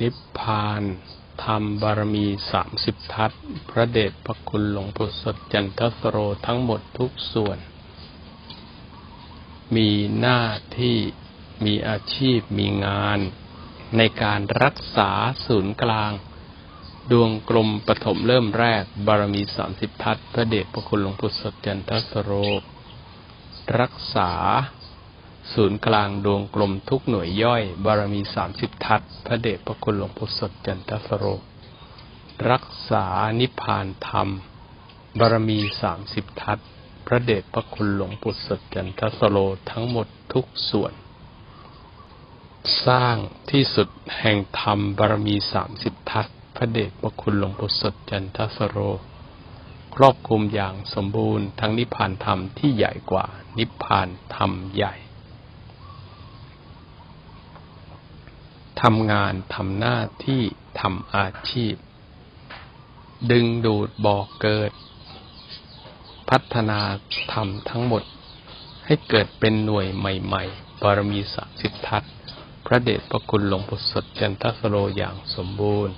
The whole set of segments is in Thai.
นิพพานธรรมบารมีสามสิบทัศพระเดชพระคุณหลวงปู่สดจันทสโรทั้งหมดทุกส่วน มีหน้าที่มีอาชีพมีงาน ในการรักษาศูนย์กลาง ดวงกลมปฐมเริ่มแรก บารมีสามสิบทัศพระเดชพระคุณหลวงปู่สดจันทสโร รักษา ศูนย์กลางดวงกลมทุกหน่วยย่อย บารมีสามสิบทัศพระเดชพระคุณหลวงปู่สดจันทสโร รักษานิพพานธรรม บารมีสามสิบทัศพระเดชพระคุณหลวงปู่สดจันทสโรทั้งหมดทุกส่วน สร้างที่สุดแห่งธรรมบารมีสามสิบทัศพระเดชพระคุณหลวงปู่สดจันทสโร ครอบคลุมอย่างสมบูรณ์ทั้งนิพพานธรรมที่ใหญ่กว่านิพพานธรรมใหญ่ ทำงานทำหน้าที่ทำอาชีพ ดึงดูดบอกเกิด พัฒนาธรรมทั้งหมด ให้เกิดเป็นหน่วยใหม่ๆ บารมีสามสิบทัศพระเดชพระคุณหลวงปู่สดจันทสโรอย่างสมบูรณ์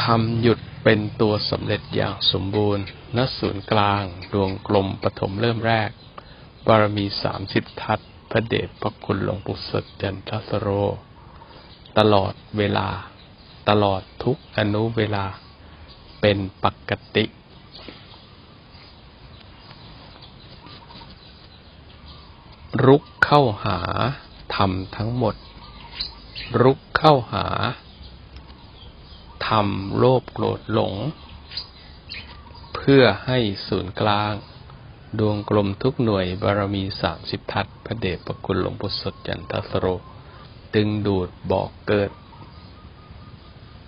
ทำหยุดเป็นตัวสำเร็จอย่างสมบูรณ์ณศูนย์กลาง ดวงกลมปฐมเริ่มแรก บารมีสามสิบทัศ พระเดชพระคุณหลวงปู่สดจันทสโร ตลอดเวลา ตลอดทุกอนุเวลาเป็นปกติรุกเข้าหาธรรมทั้งหมด รุกเข้าหาธรรมโลภโกรธหลง เพื่อให้ศูนย์กลาง ดวงกลมทุกหน่วยบารมีสามสิบทัศ พระเดชพระคุณหลวงปู่สดจันทสโร ดึงดูดบอกเกิด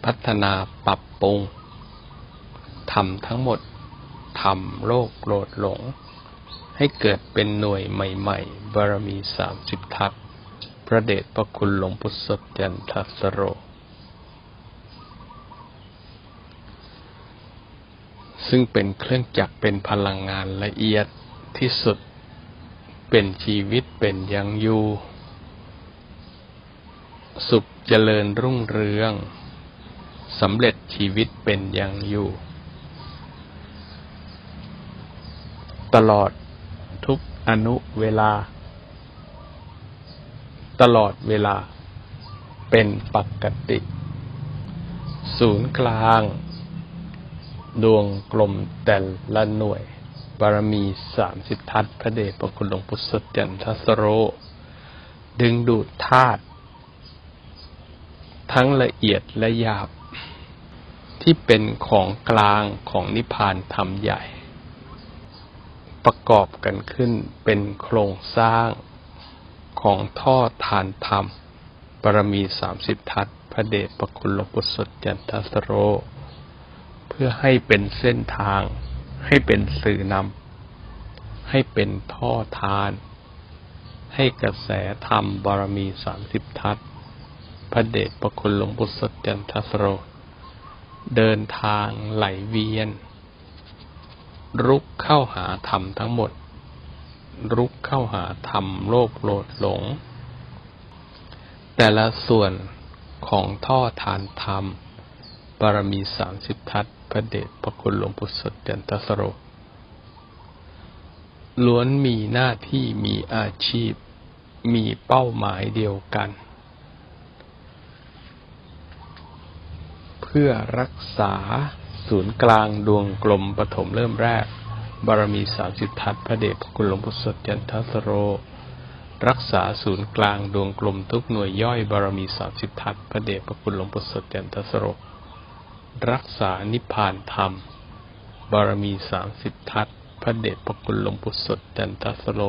พัฒนาปรับปรุงทำทั้งหมดทำโลกโกรธหลง ให้เกิดเป็นหน่วยใหม่ๆ บารมีสามสิบทัศพระเดชพระคุณหลวงปู่สดจันทสโร ซึ่งเป็นเครื่องจักรเป็นพลังงานละเอียดที่สุด เป็นชีวิตเป็นยังอยู่ สุขเจริญรุ่งเรืองสำเร็จชีวิตเป็นยังอยู่ ตลอดทุกอนุเวลา ตลอดเวลา เป็นปกติ ศูนย์กลาง ดวงกลมแต่ละหน่วย บารมีสามสิบทัศพระเดชพระคุณหลวงพุทธจันทสโร ดึงดูดธาตุทั้งละเอียดและหยาบ ที่เป็นของกลางของนิพพานธรรมใหญ่ ประกอบกันขึ้นเป็นโครงสร้างของท่อทานธรรมบารมีสามสิบทัศพระเดชพระคุณหลวงพุทธจันทสโร เพื่อให้เป็นเส้นทาง ให้เป็นสื่อนำให้เป็นท่อทาน ให้กระแสธรรมบารมีสามสิบทัศพระเดชพระคุณหลวงปู่สดจันทสโร เดินทางไหลเวียน รุกเข้าหาธรรมทั้งหมด รุกเข้าหาธรรมโลภโลดหลง แต่ละส่วนของท่อทานธรรมบารมีสามสิบทัศ พระเดชพระคุณหลวงปู่สดจันทสโร ล้วนมีหน้าที่มีอาชีพ มีเป้าหมายเดียวกัน เพื่อรักษาศูนย์กลางดวงกลมปฐมเริ่มแรก บารมีสามสิบทัศพระเดชพระคุณหลวงปู่สดจันทสโร รักษาศูนย์กลางดวงกลมทุกหน่วยย่อยบารมีสามสิบทัศพระเดชพระคุณหลวงปู่สดจันทสโร รักษานิพพานธรรม บารมีสามสิบทัศพระเดชพระคุณหลวงปู่สดจันทสโล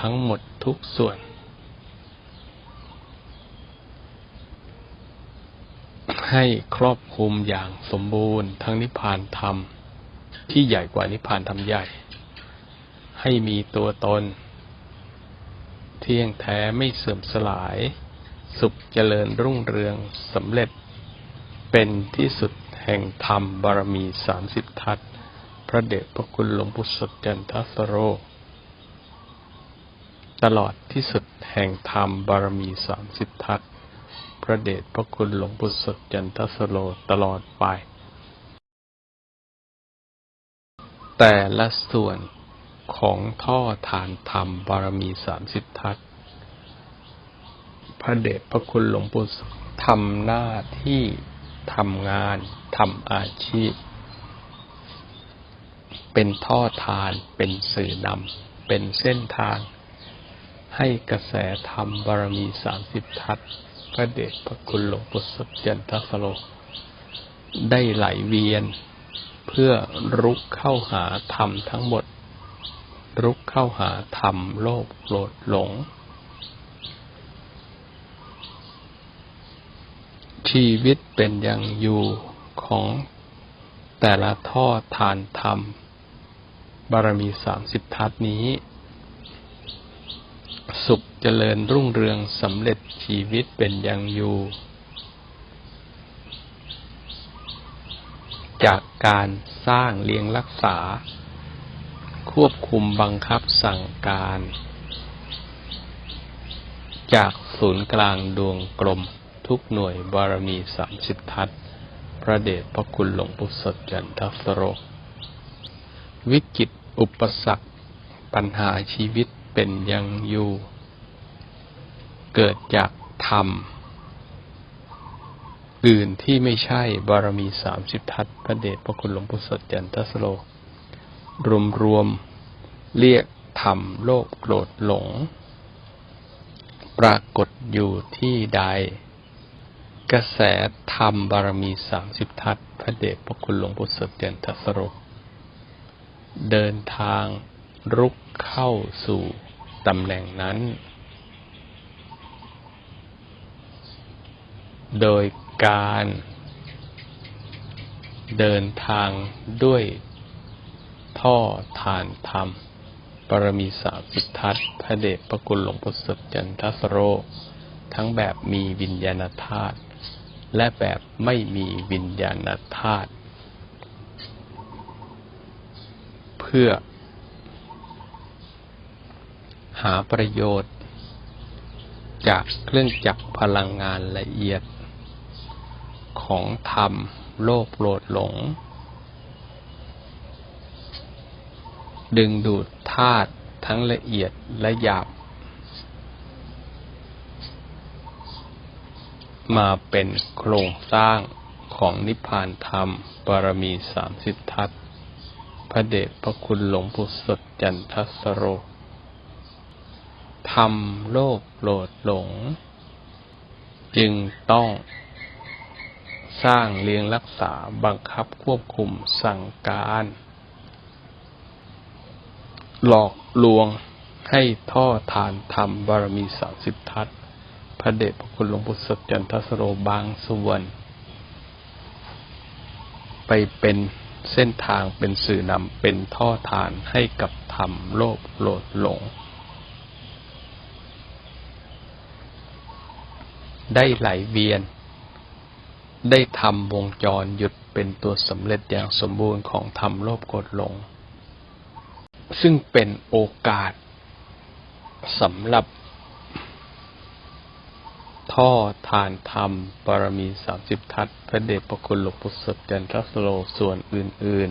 ทั้งหมดทุกส่วน ให้ครอบคลุมอย่างสมบูรณ์ ทั้งนิพพานธรรม ที่ใหญ่กว่านิพพานธรรมใหญ่ ให้มีตัวตน เที่ยงแท้ไม่เสื่อมสลาย สุขเจริญรุ่งเรืองสำเร็จ เป็นที่สุดแห่งธรรมบารมีสามสิบทัศพระเดชพระคุณหลวงปู่สดจันทสโร ตลอดที่สุดแห่งธรรมบารมีสามสิบทัศพระเดชพระคุณหลวงปู่สดจันทสโลตลอดไป แต่ละส่วนของท่อฐานธรรมบารมีสามสิบทัศพระเดชพระคุณหลวงปู่สดทำหน้าที่ ทำงานทำอาชีพ เป็นท่อทานเป็นสื่อนำเป็นเส้นทาง ให้กระแสธรรมบารมีสามสิบทัศพระเดชพระคุณหลวงปู่สดจันทสโลได้ไหลเวียน เพื่อรุกเข้าหาธรรมทั้งหมด รุกเข้าหาธรรมโลภโกรธหลง ชีวิตเป็นอย่างอยู่ของแต่ละท่อทานธรรม บารมีสามสิบทัศน์นี้ สุขเจริญรุ่งเรืองสำเร็จชีวิตเป็นอย่างอยู่ จากการสร้างเลี้ยงรักษา ควบคุมบังคับสั่งการ จากศูนย์กลางดวงกลม ทุกหน่วยบารมีสามสิบทัศพระเดชพระคุณหลวงปู่สดจันทสโรวิกฤตอุปสรรค ปัญหาชีวิตเป็นอยังอยู่ เกิดจากธรรมอื่นที่ไม่ใช่บารมีสามสิบทัศพระเดชพระคุณหลวงปู่สดจันทสโลรวมรวมๆเรียกธรรมโลภโกรธหลง ปรากฏอยู่ที่ใด กระแสธรรมบารมีสามสิบทัศน์พระเดชพระคุณหลวงปู่สดจันทสโร เดินทางรุกเข้าสู่ตำแหน่งนั้น โดยการเดินทางด้วยท่อฐานธรรมปรมีสามสิททัศน์พระเดชพระคุณหลวงปู่สดจันทสโร ทั้งแบบมีวิญญาณธาตุ และแบบไม่มีวิญญาณธาตุเพื่อ หาประโยชน์ จากเครื่องจักรพลังงานละเอียด ของธรรมโลภโกรธหลง ดึงดูดธาตุทั้งละเอียดและหยาบ มาเป็นโครงสร้างของนิพพานธรรมบารมีสามสิบทัศพระเดชพระคุณหลวงปู่สดจันทสโร ธรรมโลภโกรธหลง จึงต้องสร้างเลี้ยงรักษาบังคับควบคุมสั่งการ หลอกลวงให้ท่อทานธรรมบารมีสามสิบทัศน์ พระเดชพระคุณหลวงปู่สดจันทสโรบางส่วน ไปเป็นเส้นทางเป็นสื่อนำเป็นท่อทานให้กับธรรมโลภโกรธหลง ได้ไหลเวียน ได้ทำวงจรหยุดเป็นตัวสำเร็จอย่างสมบูรณ์ของธรรมโลภโกรธหลง ซึ่งเป็นโอกาสสำหรับ ท่อทานธรรมบารมีสามสิบทัศพระเดชพระคุณหลวงปู่สดจันทสโลส่วนอื่น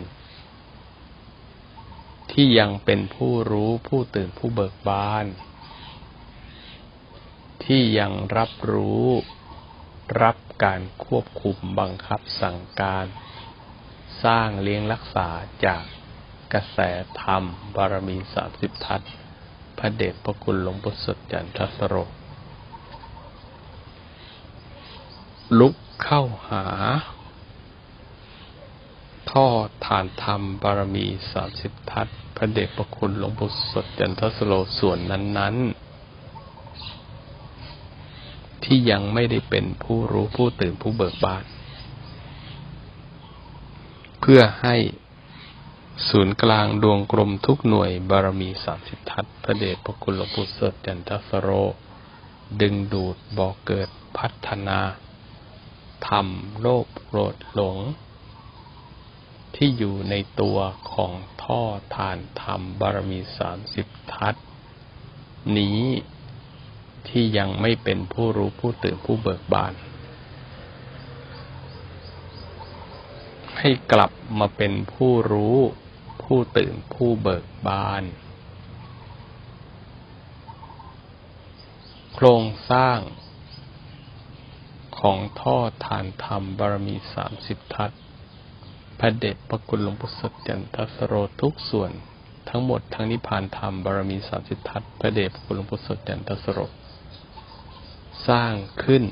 ๆ ที่ยังเป็นผู้รู้ผู้ตื่นผู้เบิกบาน ที่ยังรับรู้รับการควบคุมบังคับสั่งการ สร้างเลี้ยงรักษาจากกระแสธรรมบารมีสามสิบทัศพระเดชพระคุณหลวงปู่สดจันทสโร ลุกเข้าหา ท่อฐานธรรมบารมีสามสิบทัศน์พระเดชพระคุณหลวงปู่สดจันทสโลส่วนนั้น ๆ ที่ยังไม่ได้เป็นผู้รู้ผู้ตื่นผู้เบิกบานเพื่อให้ศูนย์กลางดวงกลมทุกหน่วยบารมีสามสิบทัศน์พระเดชพระคุณหลวงปู่สดจันทสโร ดึงดูดบอกเกิดพัฒนา ธรรมโลภโกรธหลง ที่อยู่ในตัวของท่อทานธรรมบารมีสามสิบทัศน์นี้ที่ยังไม่เป็นผู้รู้ผู้ตื่นผู้เบิกบาน ให้กลับมาเป็นผู้รู้ผู้ตื่นผู้เบิกบาน โครงสร้าง ของท่อฐานธรรมบารมีสามสิบทัศพระเดชพระคุณหลวงปู่สดจันทสโรทุกส่วน ทั้งหมดทั้งนิพพานธรรมบารมีสามสิบทัศพระเดชพระคุณหลวงปู่สดจันทสโรสร้างขึ้น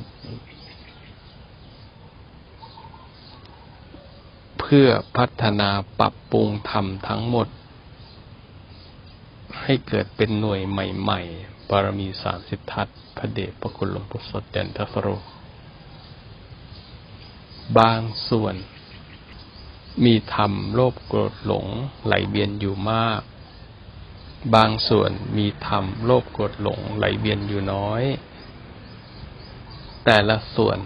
เพื่อพัฒนาปรับปรุงธรรมทั้งหมด ให้เกิดเป็นหน่วยใหม่ ๆ บารมีสามสิบทัศพระเดชพระคุณหลวงปู่สดจันทสโร บางส่วน มีธรรมโลภโกรธหลงไหลเวียนอยู่มาก บางส่วนมีธรรมโลภโกรธหลงไหลเวียนอยู่น้อย แต่ละส่วน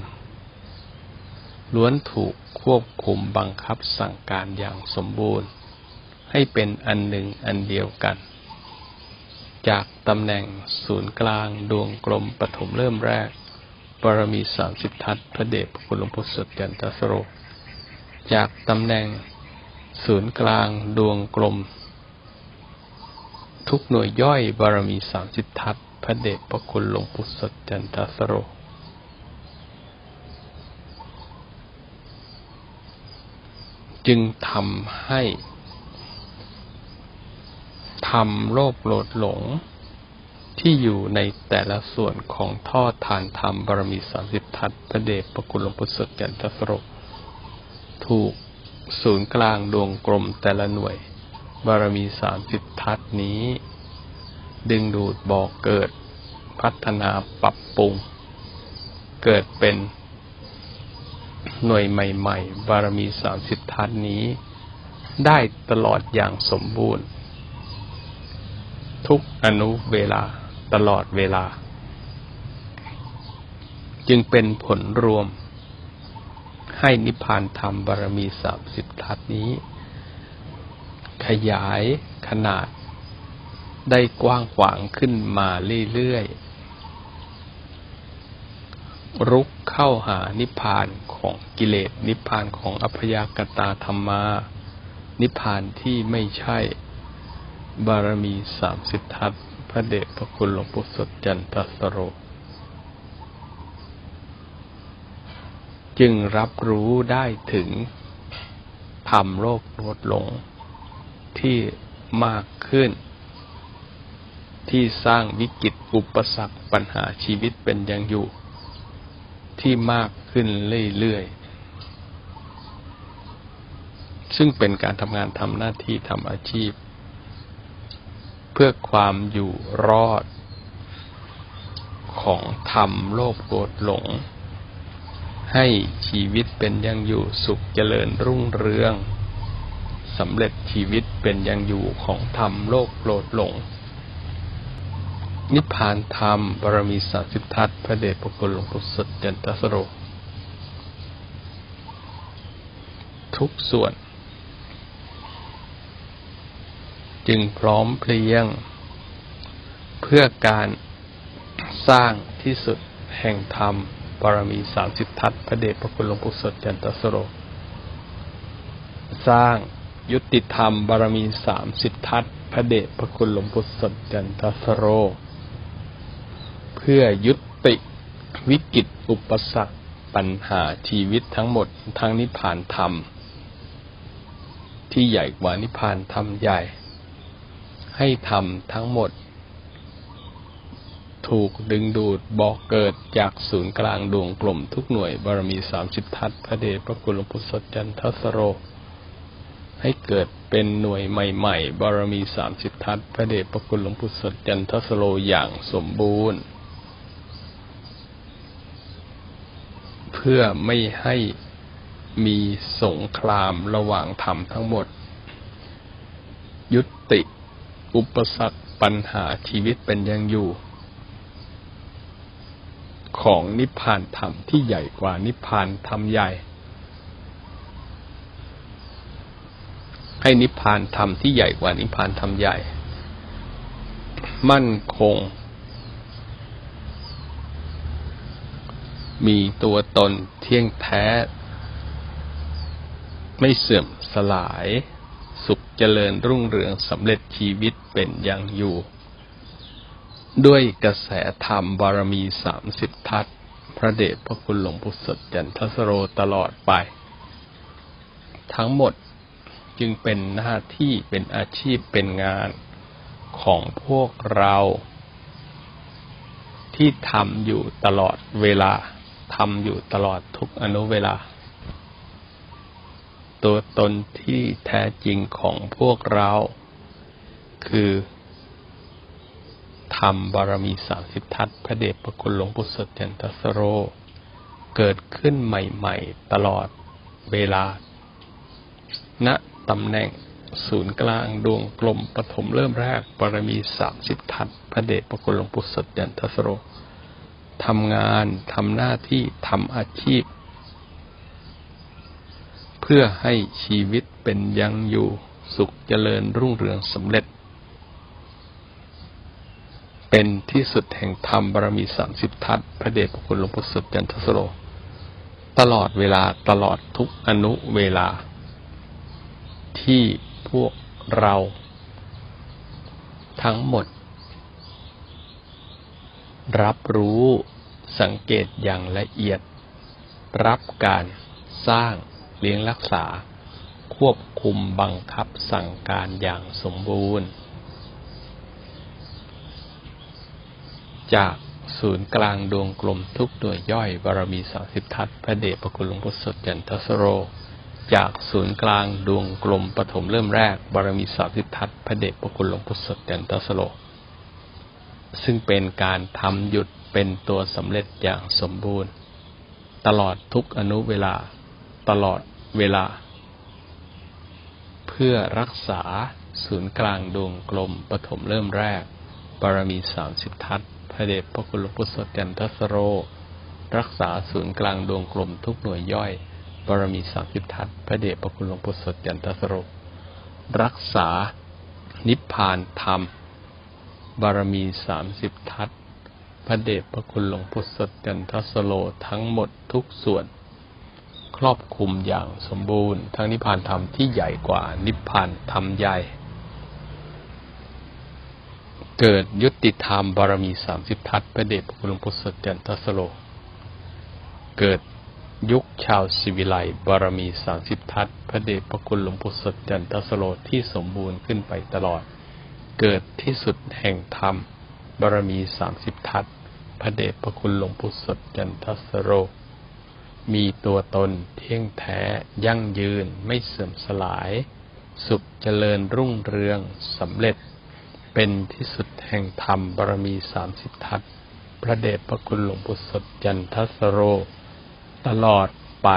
ล้วนถูกควบคุมบังคับสั่งการอย่างสมบูรณ์ ให้เป็นอันหนึ่งอันเดียวกัน จากตำแหน่งศูนย์กลางดวงกลมปฐมเริ่มแรก บารมีสามสิบทัศพระเดชพระคุณหลวงปู่สดยันตสโร จากตำแหน่งศูนย์กลางดวงกลม ทุกหน่วยย่อยบารมีสามสิบทัศพระเดชพระคุณหลวงปู่สดจันทสโรจึงทำให้ทำโลภโลดหลง ที่อยู่ในแต่ละส่วนของท่อฐานธรรมบารมีสามสิบทัศพระเดชพระคุณหลวงปู่สดจันทสโรถูกศูนย์กลางดวงกลมแต่ละหน่วย บารมีสามสิบทัศนี้ ดึงดูดบอกเกิด พัฒนาปรับปรุง เกิดเป็นหน่วยใหม่ ๆ บารมีสามสิบทัศน์นี้ ได้ตลอดอย่างสมบูรณ์ ทุกอนุเวลา ตลอดเวลา จึงเป็นผลรวม ให้นิพพานธรรมบารมีสามสิบทัศน์นี้ ขยายขนาด ได้กว้างขวางขึ้นมาเรื่อยๆ รุกเข้าหานิพพานของกิเลส นิพพานของอัพยากตาธรรมา นิพพานที่ไม่ใช่บารมีสามสิบทัศน์ ระเดชพระคุณหลวงปู่สดจันทสโร จึงรับรู้ได้ถึงธรรมโลกลดลงที่มากขึ้น ที่สร้างวิกฤตอุปสรรคปัญหาชีวิตเป็นอย่างอยู่ ที่มากขึ้นเรื่อยๆ ซึ่งเป็นการทำงานทำหน้าที่ทำอาชีพ เพื่อความอยู่รอด ของธรรมโลภโกรธหลง ให้ชีวิตเป็นอย่างอยู่สุขเจริญรุ่งเรืองสำเร็จชีวิตเป็นอย่างอยู่ของธรรมโลกโกรธหลง นิพพานธรรมบารมีสาสิบทัศน์พระเดชพระคุณหลวงปู่สดจันทสโร ทุกส่วน จึงพร้อมเพรียง เพื่อการสร้างที่สุดแห่งธรรมบารมีสามสิบทัศพระเดชพระคุณหลวงปู่สดจันทสโร สร้างยุติธรรมบารมีสามสิบทัศพระเดชพระคุณหลวงปู่สดจันทสโร เพื่อยุติวิกฤตอุปสรรคปัญหาชีวิตทั้งหมดทั้งนิพพานธรรม ที่ใหญ่กว่านิพพานธรรมใหญ่ ให้ธรรมทั้งหมด ถูกดึงดูดบอกเกิดจากศูนย์กลางดวงกลมทุกหน่วยบารมีสามสิบทัศน์พระเดชพระคุณหลวงปู่สดจันทสโร ให้เกิดเป็นหน่วยใหม่ๆ บารมีสามสิบทัศน์พระเดชพระคุณหลวงปู่สดจันทสโรอย่างสมบูรณ์ เพื่อไม่ให้มีสงครามระหว่างธรรมทั้งหมด ยุติ อุปสรรคปัญหาชีวิตเป็นยังอยู่ ของนิพพานธรรมที่ใหญ่กว่านิพพานธรรมใหญ่ ให้นิพพานธรรมที่ใหญ่กว่านิพพานธรรมใหญ่ มั่นคง มีตัวตนเที่ยงแท้ ไม่เสื่อมสลาย สุขเจริญรุ่งเรืองสำเร็จชีวิต เป็นอย่างอยู่ ด้วยกระแสธรรมบารมีสามสิบทัศพระเดชพระคุณหลวงปู่สดจันทสโรตลอดไป ทั้งหมดจึงเป็นหน้าที่เป็นอาชีพเป็นงานของพวกเรา ที่ทำอยู่ตลอดเวลาทำอยู่ตลอดทุกอนุเวลา ตัวตนที่แท้จริงของพวกเรา คือธรรมบารมีสามสิบทัศพระเดชพระคุณหลวงปู่สดจันทสโร เกิดขึ้นใหม่ๆ ตลอดเวลา ณตำแหน่งศูนย์กลางดวงกลมปฐมเริ่มแรกบารมีสามสิบทัศพระเดชพระคุณหลวงปู่สดยันทสโรทำงานทำหน้าที่ทำอาชีพ เพื่อให้ชีวิตเป็นยังอยู่สุขเจริญรุ่งเรืองสำเร็จ เป็นที่สุดแห่งธรรมบารมีสามสิบทัศน์พระเดชพระคุณหลวงปู่สดยันทสโรตลอดเวลาตลอดทุกอนุเวลา ที่พวกเราทั้งหมด รับรู้สังเกตอย่างละเอียด รับการสร้างเลี้ยงรักษา ควบคุมบังคับสั่งการอย่างสมบูรณ์ จากศูนย์กลางดวงกลมทุกหน่วยย่อยบารมีสาสิบทัศน์พระเดชพระคุณหลวงพ่อสดจันทสโร จากศูนย์กลางดวงกลมปฐมเริ่มแรกบารมีสาสิบทัศน์พระเดชพระคุณหลวงพ่อสดจันทสโร ซึ่งเป็นการทำหยุดเป็นตัวสำเร็จอย่างสมบูรณ์ ตลอดทุกอนุเวลา ตลอดเวลา เพื่อรักษาศูนย์กลางดวงกลมปฐมเริ่มแรก บารมีสามสิบทัศน์ พระเดชพระคุณหลวงปู่สดจันทสโร รักษาศูนย์กลางดวงกลมทุกหน่วยย่อย บารมีสามสิบทัศพระเดชพระคุณหลวงปู่สดจันทสโร รักษานิพพานธรรม บารมีสามสิบทัศพระเดชพระคุณหลวงปู่สดจันทสโลทั้งหมดทุกส่วน ครอบคลุมอย่างสมบูรณ์ ทั้งนิพพานธรรมที่ใหญ่กว่านิพพานธรรมใหญ่ เกิดยุติธรรมบารมีสามสิบทัศพระเดชพระคุณหลวงปู่สดจันทสโล เกิดยุคชาวสิวิไลบารมีสามสิบทัศพระเดชพระคุณหลวงปู่สดจันทสโลที่สมบูรณ์ขึ้นไปตลอด เกิดที่สุดแห่งธรรมบารมีสามสิบทัศพระเดชพระคุณหลวงปู่สดจันทสโรมีตัวตนเที่ยงแท้ยั่งยืนไม่เสื่อมสลาย สุขเจริญรุ่งเรืองสำเร็จ เป็นที่สุดแห่งธรรมบารมีสามสิบทัศพระเดชพระคุณหลวงปู่สดจันทสโร ตลอดไป